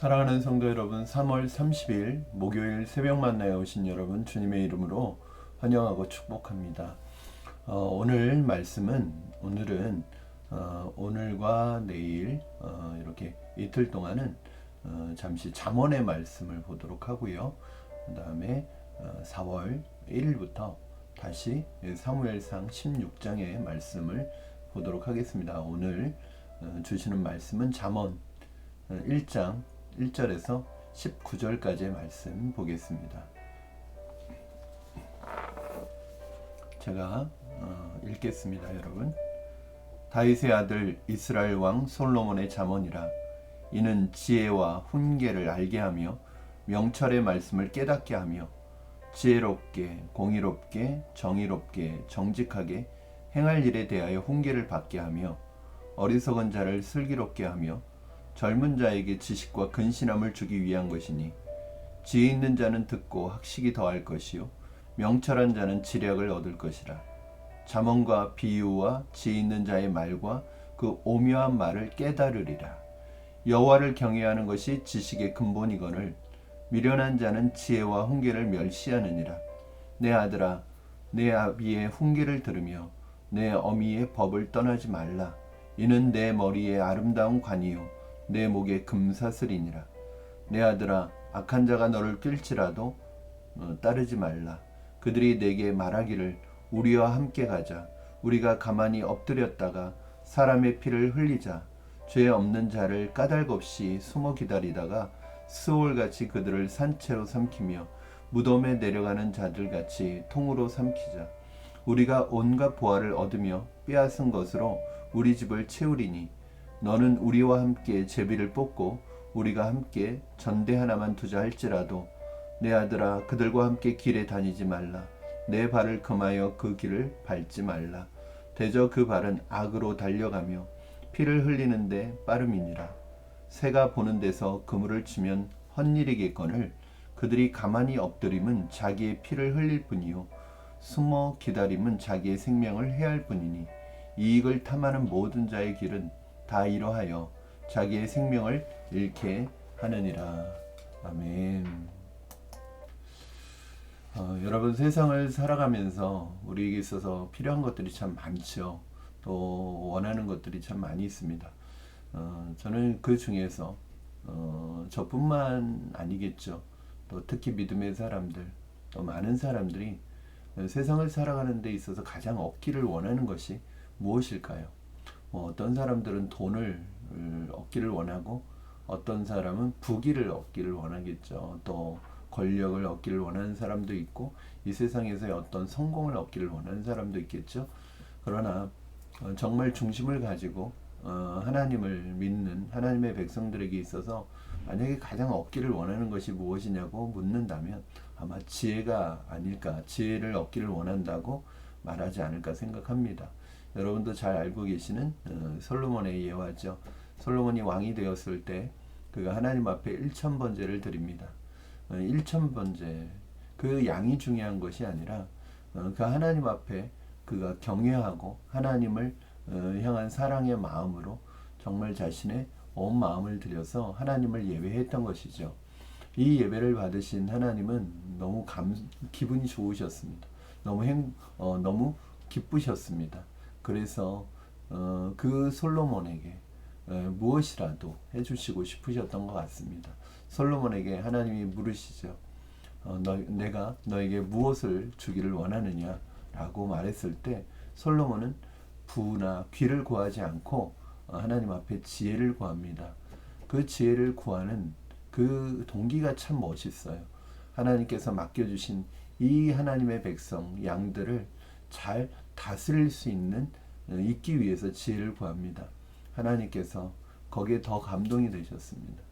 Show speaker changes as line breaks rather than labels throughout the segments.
사랑하는 성도 여러분, 3월 30일 목요일 새벽 만나에 오신 여러분 주님의 이름으로 환영하고 축복합니다. 어, 오늘 말씀은 오늘은 어, 오늘과 내일 어, 이렇게 이틀 동안은 어, 잠시 잠언의 말씀을 보도록 하고요. 그 다음에 어, 4월 1일부터 다시 사무엘상 16장의 말씀을 보도록 하겠습니다. 오늘 어, 주시는 말씀은 잠언 1장 어, 1절에서 19절까지의 말씀 보겠습니다. 제가 어, 읽겠습니다, 여러분. 다윗의 아들 이스라엘 왕 솔로몬의 잠언이라 이는 지혜와 훈계를 알게 하며 명철의 말씀을 깨닫게 하며 지혜롭게 공의롭게 정의롭게 정직하게 행할 일에 대하여 훈계를 받게 하며 어리석은 자를 슬기롭게 하며 젊은 자에게 지식과 근신함을 주기 위한 것이니 지혜 있는 자는 듣고 학식이 더할 것이요 명철한 자는 지략을 얻을 것이라 자몽과 비유와 지혜 있는 자의 말과 그 오묘한 말을 깨달으리라 여호와를 경외하는 것이 지식의 근본이거늘 미련한 자는 지혜와 훈계를 멸시하느니라 내 아들아 내 아비의 훈계를 들으며 내 어미의 법을 떠나지 말라 이는 내머리에 아름다운 관이요 내 목에 금사슬이니라 내 아들아 악한 자가 너를 낄지라도 어, 따르지 말라 그들이 내게 말하기를 우리와 함께 가자 우리가 가만히 엎드렸다가 사람의 피를 흘리자 죄 없는 자를 까닭없이 숨어 기다리다가 스올같이 그들을 산채로 삼키며 무덤에 내려가는 자들같이 통으로 삼키자 우리가 온갖 보화를 얻으며 빼앗은 것으로 우리 집을 채우리니 너는 우리와 함께 제비를 뽑고 우리가 함께 전대 하나만 투자할지라도 내 아들아 그들과 함께 길에 다니지 말라 내 발을 금하여 그 길을 밟지 말라 대저 그 발은 악으로 달려가며 피를 흘리는데 빠름이니라 새가 보는 데서 그물을 치면 헛일이겠거늘 그들이 가만히 엎드림은 자기의 피를 흘릴 뿐이요 숨어 기다림은 자기의 생명을 해할 뿐이니 이익을 탐하는 모든 자의 길은 다이로하여 자기의 생명을 잃게 하느니라. 아멘. 어, 여러분 세상을 살아가면서 우리에게 있어서 필요한 것들이 참 많죠. 또 원하는 것들이 참 많이 있습니다. 어, 저는 그 중에서 어, 저뿐만 아니겠죠. 또 특히 믿음의 사람들, 또 많은 사람들이 세상을 살아가는 데 있어서 가장 얻기를 원하는 것이 무엇일까요? 어, 어떤 사람들은 돈을 얻기를 원하고 어떤 사람은 부귀를 얻기를 원하겠죠. 또 권력을 얻기를 원하는 사람도 있고 이 세상에서의 어떤 성공을 얻기를 원하는 사람도 있겠죠. 그러나 어, 정말 중심을 가지고 어, 하나님을 믿는 하나님의 백성들에게 있어서 만약에 가장 얻기를 원하는 것이 무엇이냐고 묻는다면 아마 지혜가 아닐까 지혜를 얻기를 원한다고 말하지 않을까 생각합니다. 여러분도 잘 알고 계시는 어, 솔로몬의 예화죠. 솔로몬이 왕이 되었을 때 그가 하나님 앞에 1천 번제를 드립니다. 1천 어, 번제 그 양이 중요한 것이 아니라 어, 그 하나님 앞에 그가 경외하고 하나님을 향한 사랑의 마음으로 정말 자신의 온 마음을 들여서 하나님을 예배했던 것이죠. 이 예배를 받으신 하나님은 너무 감, 기분이 좋으셨습니다. 너무 행, 어, 너무 기쁘셨습니다. 그래서 어, 그 솔로몬에게 에, 어, 무엇이라도 해주시고 싶으셨던 것 같습니다. 솔로몬에게 하나님이 물으시죠. 어, 너, 내가 너에게 무엇을 주기를 원하느냐라고 말했을 때 솔로몬은 부나 귀를 구하지 않고 어, 하나님 앞에 지혜를 구합니다. 그 지혜를 구하는 그 동기가 참 멋있어요. 하나님께서 맡겨주신 이 하나님의 백성 양들을 잘 다스릴 수 있는 어, 있기 위해서 지혜를 구합니다. 하나님께서 거기에 더 감동이 되셨습니다.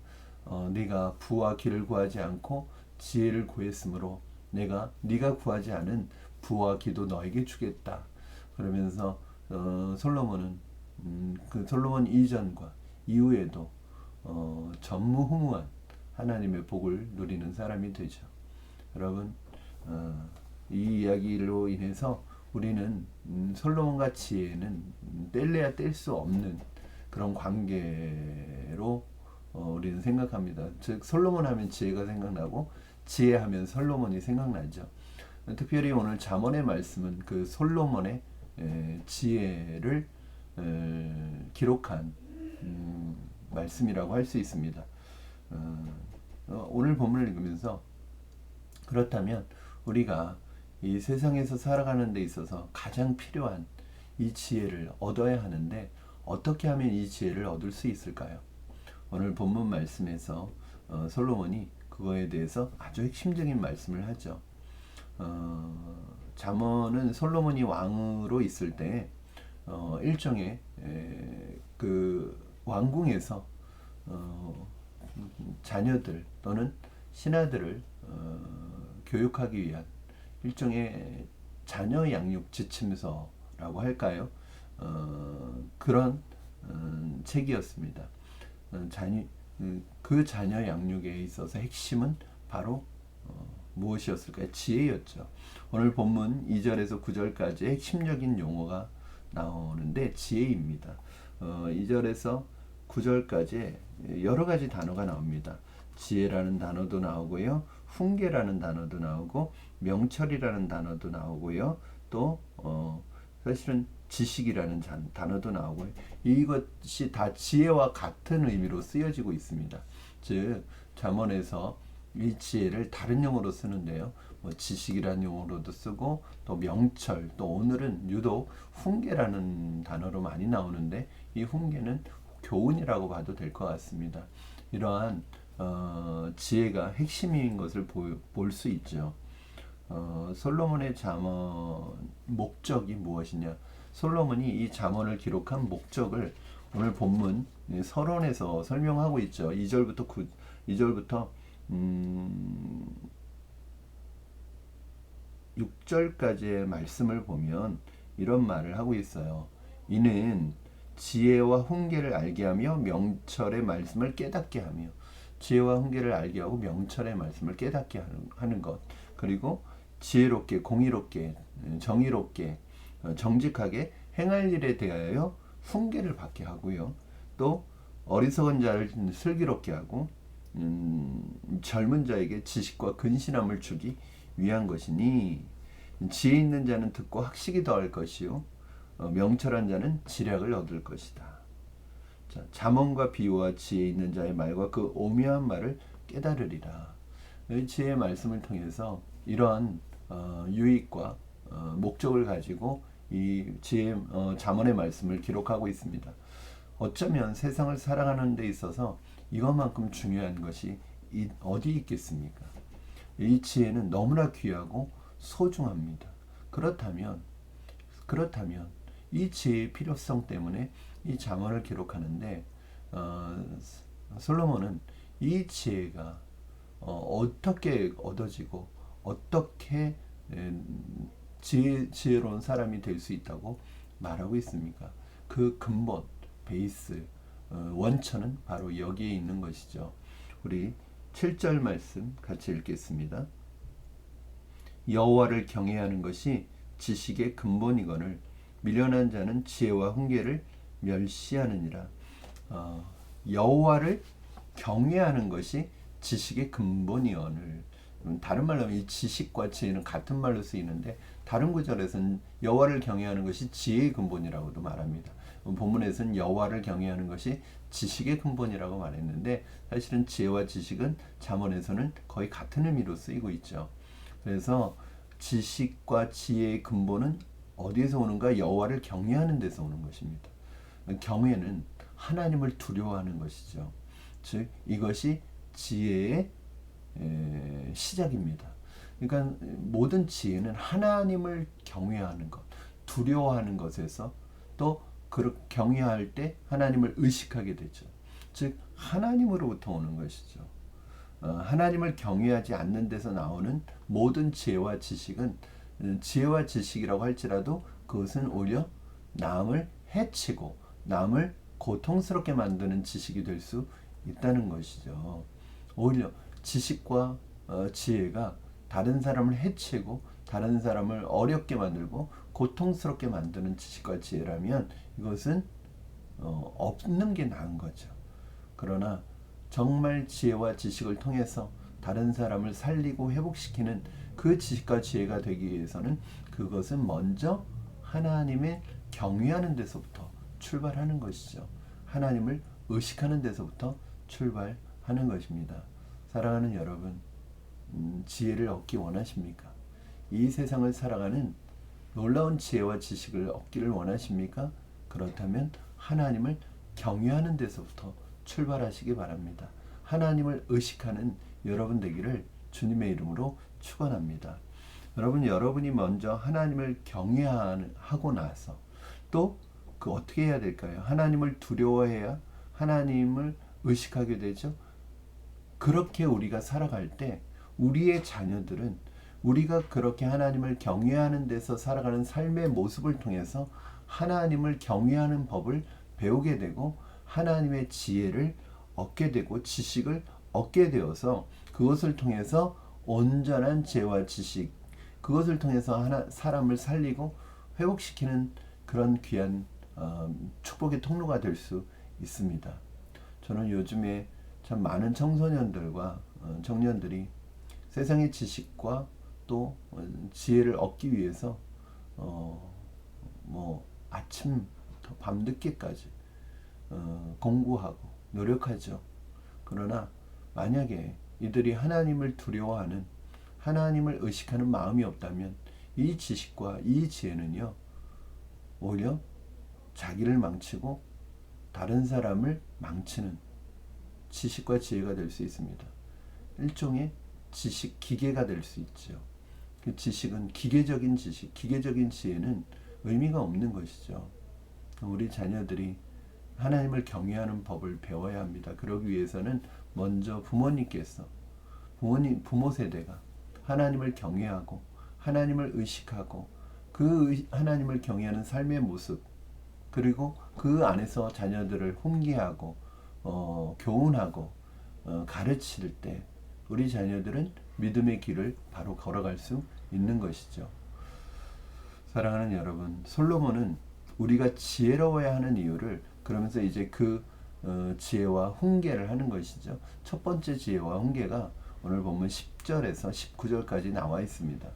어, 네가 부와 길을 구하지 않고 지혜를 구했으므로 내가 네가 구하지 않은 부와 기도 너에게 주겠다. 그러면서 어, 솔로몬은 음, 그 솔로몬 이전과 이후에도 어, 전무후무한 하나님의 복을 누리는 사람이 되죠. 여러분 어, 이 이야기로 인해서 우리는 음, 솔로몬 같이는 뗄래야 뗄 수 없는 그런 관계로 어, 우리는 생각합니다. 즉 솔로몬 하면 지혜가 생각나고 지혜하면 솔로몬이 생각나죠. 특별히 오늘 잠언의 말씀은 그 솔로몬의 에, 지혜를 에, 기록한 음, 말씀이라고 할 수 있습니다. 어, 어, 오늘 본문을 읽으면서 그렇다면 우리가 이 세상에서 살아가는 데 있어서 가장 필요한 이 지혜를 얻어야 하는데 어떻게 하면 이 지혜를 얻을 수 있을까요? 오늘 본문 말씀에서 어, 솔로몬이 그거에 대해서 아주 핵심적인 말씀을 하죠. 어, 잠언은 솔로몬이 왕으로 있을 때 어, 일종의 에, 그 왕궁에서 어, 자녀들 또는 신하들을 어, 교육하기 위한 일종의 자녀 양육 지침서라고 할까요? 어, 그런 음, 책이었습니다. 자녀, 어, 그 자녀 그 양육에 있어서 핵심은 바로 어, 무엇이었을까요? 지혜였죠. 오늘 본문 2절에서 9절까지 핵심적인 용어가 나오는데 지혜입니다. 어, 2절에서 9절까지 여러 가지 단어가 나옵니다. 지혜라는 단어도 나오고요. 훈계라는 단어도 나오고 명철이라는 단어도 나오고요. 또 어, 사실은 지식이라는 단어도 나오고 이것이 다 지혜와 같은 의미로 쓰여지고 있습니다. 즉 잠언에서 이 지혜를 다른 용어로 쓰는데요. 뭐 지식이라는 용어로도 쓰고 또 명철 또 오늘은 유독 훈계라는 단어로 많이 나오는데 이 훈계는 교훈이라고 봐도 될 것 같습니다. 이러한 어, 지혜가 핵심인 것을 볼 수 있죠. 어, 솔로몬의 잠언 목적이 무엇이냐? 솔로몬이 이 잠언을 기록한 목적을 오늘 본문 서론에서 설명하고 있죠. 2절부터 9, 2절부터 음 6절까지의 말씀을 보면 이런 말을 하고 있어요. 이는 지혜와 훈계를 알게 하며 명철의 말씀을 깨닫게 하며 지혜와 훈계를 알게 하고 명철의 말씀을 깨닫게 하는, 하는 것. 그리고 지혜롭게 공의롭게 정의롭게 어, 정직하게 행할 일에 대하여 훈계를 받게 하고요. 또 어리석은 자를 슬기롭게 하고 음, 젊은 자에게 지식과 근신함을 주기 위한 것이니 지혜 있는 자는 듣고 학식이 더할 것이요 어, 명철한 자는 지략을 얻을 것이다. 자, 자문과 비유와 지혜 있는 자의 말과 그 오묘한 말을 깨달으리라. 지혜의 말씀을 통해서 이러한 어, 유익과 어, 목적을 가지고 이 지혜 어, 자문의 말씀을 기록하고 있습니다. 어쩌면 세상을 살아가는 데 있어서 이것만큼 중요한 것이 이, 어디 있겠습니까? 이 지혜는 너무나 귀하고 소중합니다. 그렇다면 그렇다면 이 지혜의 필요성 때문에 이 자문을 기록하는데 어, 솔로몬은 이 지혜가 어, 어떻게 얻어지고 어떻게 지혜, 지혜로운 사람이 될 수 있다고 말하고 있습니까? 그 근본, 베이스, 어, 원천은 바로 여기에 있는 것이죠. 우리 7절 말씀 같이 읽겠습니다. 여호와를 경외하는 것이 지식의 근본이거늘 밀려난 자는 지혜와 훈계를 멸시하느니라. 어, 여호와를 경외하는 것이 지식의 근본이언을 음, 다른 말로 하면 이 지식과 지혜는 같은 말로 쓰이는데 다른 구절에서는 여호와를 경외하는 것이 지혜의 근본이라고도 말합니다. 음, 본문에서는 여호와를 경외하는 것이 지식의 근본이라고 말했는데 사실은 지혜와 지식은 자언에서는 거의 같은 의미로 쓰이고 있죠. 그래서 지식과 지혜의 근본은 어디에서 오는가? 여호와를 경외하는 데서 오는 것입니다. 경외는 하나님을 두려워하는 것이죠. 즉 이것이 지혜의 시작입니다. 그러니까 모든 지혜는 하나님을 경외하는 것, 두려워하는 것에서 또 그렇게 경외할 때 하나님을 의식하게 되죠. 즉 하나님으로부터 오는 것이죠. 어, 하나님을 경외하지 않는 데서 나오는 모든 지혜와 지식은 음, 지혜와 지식이라고 할지라도 그것은 오히려 남을 해치고 남을 고통스럽게 만드는 지식이 될 수 있다는 것이죠. 오히려 지식과 어, 지혜가 다른 사람을 해치고 다른 사람을 어렵게 만들고 고통스럽게 만드는 지식과 지혜라면 이것은 어, 없는 게 나은 거죠. 그러나 정말 지혜와 지식을 통해서 다른 사람을 살리고 회복시키는 그 지식과 지혜가 되기 위해서는 그것은 먼저 하나님의 경외하는 데서부터 출발하는 것이죠. 하나님을 의식하는 데서부터 출발하는 것입니다. 사랑하는 여러분, 음, 지혜를 얻기 원하십니까? 이 세상을 살아가는 놀라운 지혜와 지식을 얻기를 원하십니까? 그렇다면 하나님을 경유하는 데서부터 출발하시기 바랍니다. 하나님을 의식하는 여러분 되기를 주님의 이름으로 축원합니다. 여러분 여러분이 먼저 하나님을 경외하고 나서 또 그 어떻게 해야 될까요? 하나님을 두려워해야 하나님을 의식하게 되죠. 그렇게 우리가 살아갈 때 우리의 자녀들은 우리가 그렇게 하나님을 경외하는 데서 살아가는 삶의 모습을 통해서 하나님을 경외하는 법을 배우게 되고 하나님의 지혜를 얻게 되고 지식을 얻게 되어서 그것을 통해서 온전한 지혜와 지식 그것을 통해서 하나 사람을 살리고 회복시키는 그런 귀한 어, 축복의 통로가 될 수 있습니다. 저는 요즘에 참 많은 청소년들과 어, 청년들이 세상의 지식과 또 어, 지혜를 얻기 위해서 어, 뭐 아침 밤늦게까지 어, 공부하고 노력하죠. 그러나 만약에 이들이 하나님을 두려워하는 하나님을 의식하는 마음이 없다면 이 지식과 이 지혜는요 오히려 자기를 망치고 다른 사람을 망치는 지식과 지혜가 될 수 있습니다. 일종의 지식 기계가 될 수 있죠. 그 지식은 기계적인 지식, 기계적인 지혜는 의미가 없는 것이죠. 우리 자녀들이 하나님을 경외하는 법을 배워야 합니다. 그러기 위해서는 먼저 부모님께서 부모님 부모 세대가 하나님을 경외하고 하나님을 의식하고 그 하나님을 경외하는 삶의 모습 그리고 그 안에서 자녀들을 훈계하고 어, 교훈하고 어, 가르칠 때 우리 자녀들은 믿음의 길을 바로 걸어갈 수 있는 것이죠. 사랑하는 여러분, 솔로몬은 우리가 지혜로워야 하는 이유를 그러면서 이제 그 어, 지혜와 훈계를 하는 것이죠. 첫 번째 지혜와 훈계가 오늘 보면 10절에서 19절까지 나와 있습니다.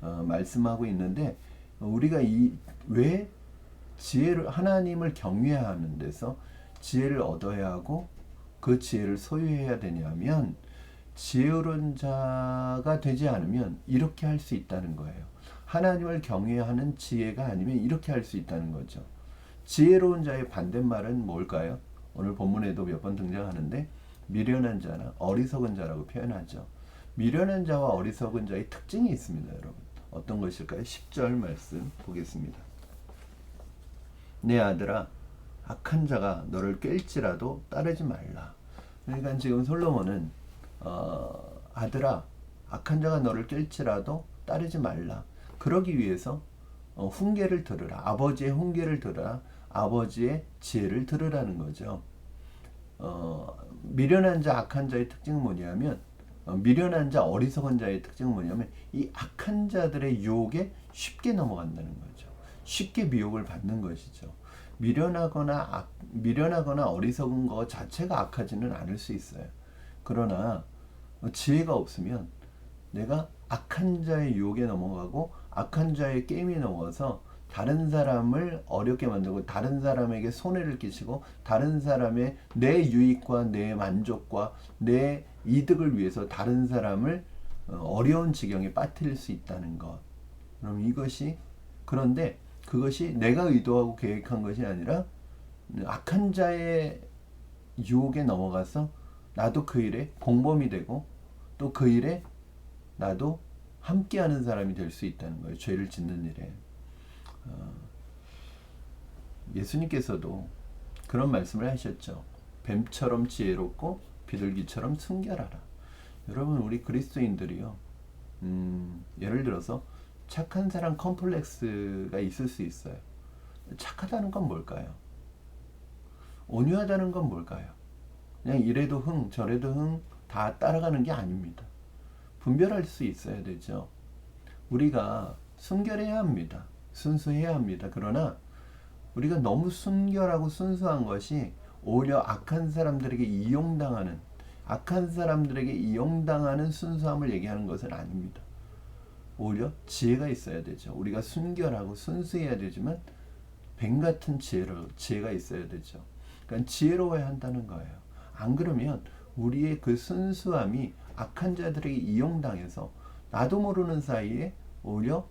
어, 말씀하고 있는데 우리가 이 왜 지혜를 하나님을 경외하는 데서 지혜를 얻어야 하고 그 지혜를 소유해야 되냐면 지혜로운 자가 되지 않으면 이렇게 할 수 있다는 거예요. 하나님을 경외하는 지혜가 아니면 이렇게 할 수 있다는 거죠. 지혜로운 자의 반대말은 뭘까요? 오늘 본문에도 몇 번 등장하는데 미련한 자나 어리석은 자라고 표현하죠. 미련한 자와 어리석은 자의 특징이 있습니다, 여러분. 어떤 것일까요? 10절 말씀 보겠습니다. 내 아들아 악한 자가 너를 깰지라도 따르지 말라. 그러니까 지금 솔로몬은 어, 아들아 악한 자가 너를 깰지라도 따르지 말라. 그러기 위해서 어, 훈계를 들으라. 아버지의 훈계를 들으라. 아버지의 지혜를 들으라는 거죠. 어, 미련한 자, 악한 자의 특징은 뭐냐면 어, 미련한 자, 어리석은 자의 특징은 뭐냐면 이 악한 자들의 유혹에 쉽게 넘어간다는 거죠. 쉽게 미혹을 받는 것이죠. 미련하거나 악, 미련하거나 어리석은 것 자체가 악하지는 않을 수 있어요. 그러나 지혜가 없으면 내가 악한 자의 유혹에 넘어가고 악한 자의 게임에 넘어가서 다른 사람을 어렵게 만들고 다른 사람에게 손해를 끼치고 다른 사람의 내 유익과 내 만족과 내 이득을 위해서 다른 사람을 어, 어려운 지경에 빠뜨릴 수 있다는 것. 그럼 이것이 그런데 그것이 내가 의도하고 계획한 것이 아니라 악한 자의 유혹에 넘어가서 나도 그 일에 공범이 되고 또 그 일에 나도 함께하는 사람이 될 수 있다는 거예요. 죄를 짓는 일에. 어, 예수님께서도 그런 말씀을 하셨죠. 뱀처럼 지혜롭고 비둘기처럼 숨겨라라. 여러분 우리 그리스도인들이요. 음, 예를 들어서 착한 사람 컴플렉스가 있을 수 있어요. 착하다는 건 뭘까요? 온유하다는 건 뭘까요? 그냥 이래도 흥, 저래도 흥, 다 따라가는 게 아닙니다. 분별할 수 있어야 되죠. 우리가 순결해야 합니다. 순수해야 합니다. 그러나 우리가 너무 순결하고 순수한 것이 오히려 악한 사람들에게 이용당하는, 악한 사람들에게 이용당하는 순수함을 얘기하는 것은 아닙니다. 오히려 지혜가 있어야 되죠. 우리가 순결하고 순수해야 되지만 뱀 같은 지혜로 지혜가 있어야 되죠. 그러니까 지혜로워야 한다는 거예요. 안 그러면 우리의 그 순수함이 악한 자들에게 이용당해서 나도 모르는 사이에 오히려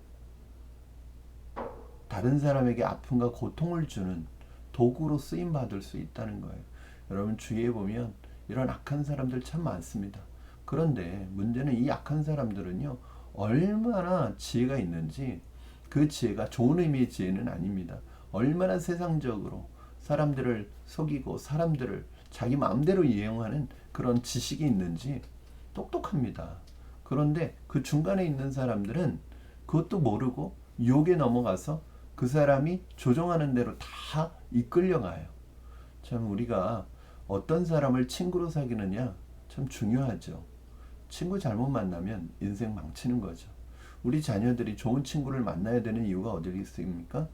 다른 사람에게 아픔과 고통을 주는 도구로 쓰임 받을 수 있다는 거예요. 여러분 주위에 보면 이런 악한 사람들 참 많습니다. 그런데 문제는 이 악한 사람들은요. 얼마나 지혜가 있는지 그 지혜가 좋은 의미의 지혜는 아닙니다. 얼마나 세상적으로 사람들을 속이고 사람들을 자기 마음대로 이용하는 그런 지식이 있는지 똑똑합니다. 그런데 그 중간에 있는 사람들은 그것도 모르고 욕에 넘어가서 그 사람이 조종하는 대로 다 이끌려가요. 참 우리가 어떤 사람을 친구로 사귀느냐 참 중요하죠. 친구 잘못 만나면 인생 망치는 거죠. 우리 자녀들이 좋은 친구를 만나야 되는 이유가 어디 있습니까?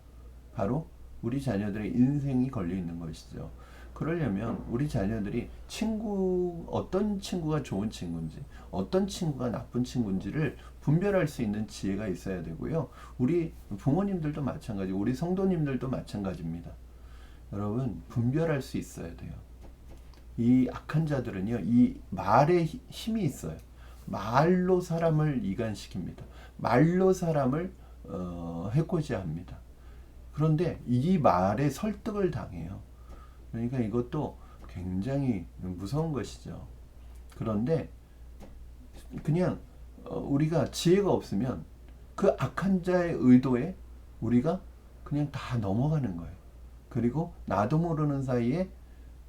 바로 우리 자녀들의 인생이 걸려 있는 것이죠. 그러려면 우리 자녀들이 친구 어떤 친구가 좋은 친구인지 어떤 친구가 나쁜 친구인지를 분별할 수 있는 지혜가 있어야 되고요. 우리 부모님들도 마찬가지, 우리 성도님들도 마찬가지입니다. 여러분 분별할 수 있어야 돼요. 이 악한 자들은요, 이 말에 힘이 있어요. 말로 사람을 이간시킵니다. 말로 사람을 어, 해코지합니다. 그런데 이 말에 설득을 당해요. 그러니까 이것도 굉장히 무서운 것이죠. 그런데 그냥 어, 우리가 지혜가 없으면 그 악한 자의 의도에 우리가 그냥 다 넘어가는 거예요. 그리고 나도 모르는 사이에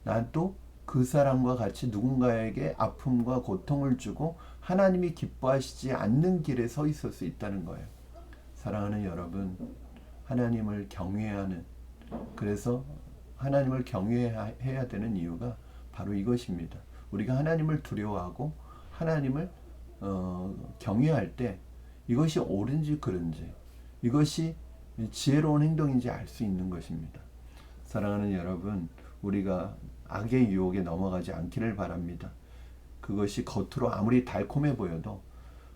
나도 그 사람과 같이 누군가에게 아픔과 고통을 주고 하나님이 기뻐하시지 않는 길에 서 있을 수 있다는 거예요. 사랑하는 여러분, 하나님을 경외하는 그래서 하나님을 경외해야 되는 이유가 바로 이것입니다. 우리가 하나님을 두려워하고 하나님을 어, 경외할 때 이것이 옳은지 그른지 이것이 지혜로운 행동인지 알 수 있는 것입니다. 사랑하는 여러분, 우리가 악의 유혹에 넘어가지 않기를 바랍니다. 그것이 겉으로 아무리 달콤해 보여도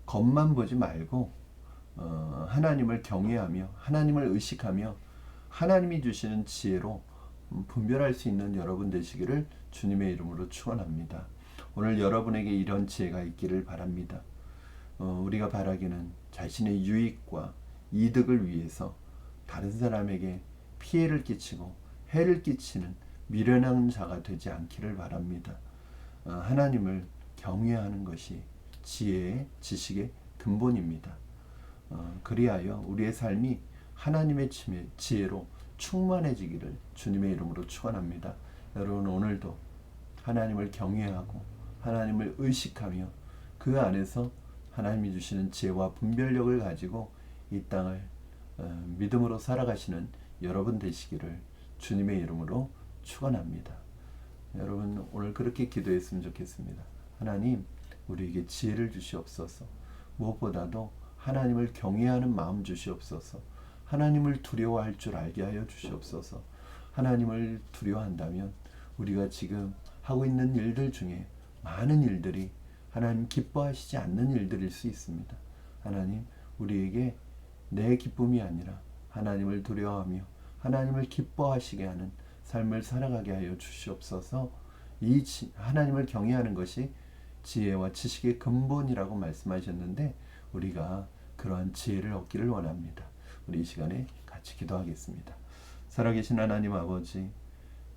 겉만 보지 말고 어, 하나님을 경외하며 하나님을 의식하며 하나님이 주시는 지혜로 음, 분별할 수 있는 여러분 되시기를 주님의 이름으로 축원합니다. 오늘 여러분에게 이런 지혜가 있기를 바랍니다. 어, 우리가 바라기는 자신의 유익과 이득을 위해서 다른 사람에게 피해를 끼치고 해를 끼치는 미련한 자가 되지 않기를 바랍니다. 어, 하나님을 경외하는 것이 지혜의 지식의 근본입니다. 어, 그리하여 우리의 삶이 하나님의 지혜로 충만해지기를 주님의 이름으로 축원합니다. 여러분 오늘도 하나님을 경외하고 하나님을 의식하며 그 안에서 하나님이 주시는 지혜와 분별력을 가지고 이 땅을 어, 믿음으로 살아가시는 여러분 되시기를 주님의 이름으로 축원합니다. 여러분 오늘 그렇게 기도했으면 좋겠습니다. 하나님, 우리에게 지혜를 주시옵소서. 무엇보다도 하나님을 경외하는 마음 주시옵소서. 하나님을 두려워할 줄 알게 하여 주시옵소서. 하나님을 두려워한다면 우리가 지금 하고 있는 일들 중에 많은 일들이 하나님 기뻐하시지 않는 일들일 수 있습니다. 하나님, 우리에게 내 기쁨이 아니라 하나님을 두려워하며 하나님을 기뻐하시게 하는 삶을 살아가게 하여 주시옵소서. 이 하나님을 경외하는 것이 지혜와 지식의 근본이라고 말씀하셨는데 우리가 그러한 지혜를 얻기를 원합니다. 우리 이 시간에 같이 기도하겠습니다. 살아계신 하나님 아버지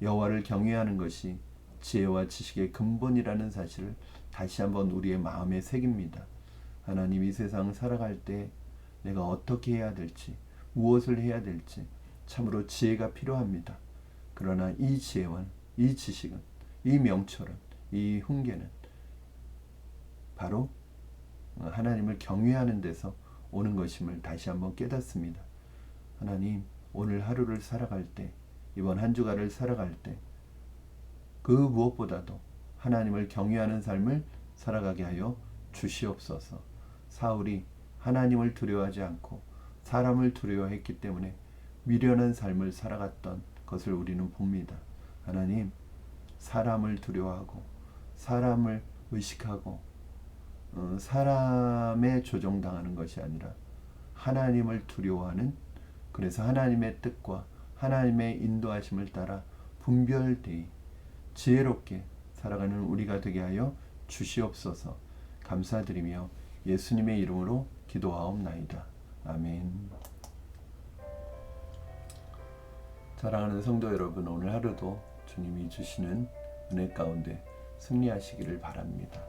여호와를 경외하는 것이 지혜와 지식의 근본이라는 사실을 다시 한번 우리의 마음에 새깁니다. 하나님 이 세상 살아갈 때 내가 어떻게 해야 될지 무엇을 해야 될지 참으로 지혜가 필요합니다. 그러나 이지혜와이 지식은 이 명철은 이 훈계는 바로 하나님을 경외하는 데서 오는 것임을 다시 한번 깨닫습니다. 하나님, 오늘 하루를 살아갈 때, 이번 한 주간을 살아갈 때, 그 무엇보다도 하나님을 경외하는 삶을 살아가게 하여 주시옵소서. 사울이 하나님을 두려워하지 않고 사람을 두려워했기 때문에 미련한 삶을 살아갔던 것을 우리는 봅니다. 하나님, 사람을 두려워하고 사람을 의식하고 어, 사람에 조종당하는 것이 아니라 하나님을 두려워하는 그래서 하나님의 뜻과 하나님의 인도하심을 따라 분별되이 지혜롭게 살아가는 우리가 되게 하여 주시옵소서 감사드리며 예수님의 이름으로 기도하옵나이다. 아멘. 사랑하는 성도 여러분, 오늘 하루도 주님이 주시는 은혜 가운데 승리하시기를 바랍니다.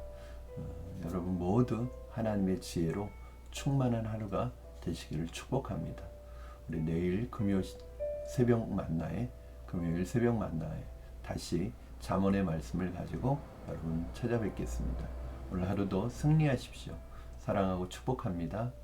어, 여러분 모두 하나님의 지혜로 충만한 하루가 되시기를 축복합니다. 우리 내일 금요 새벽 만나에 금요일 새벽 만나에 다시 잠언의 말씀을 가지고 여러분 찾아뵙겠습니다. 오늘 하루도 승리하십시오. 사랑하고 축복합니다.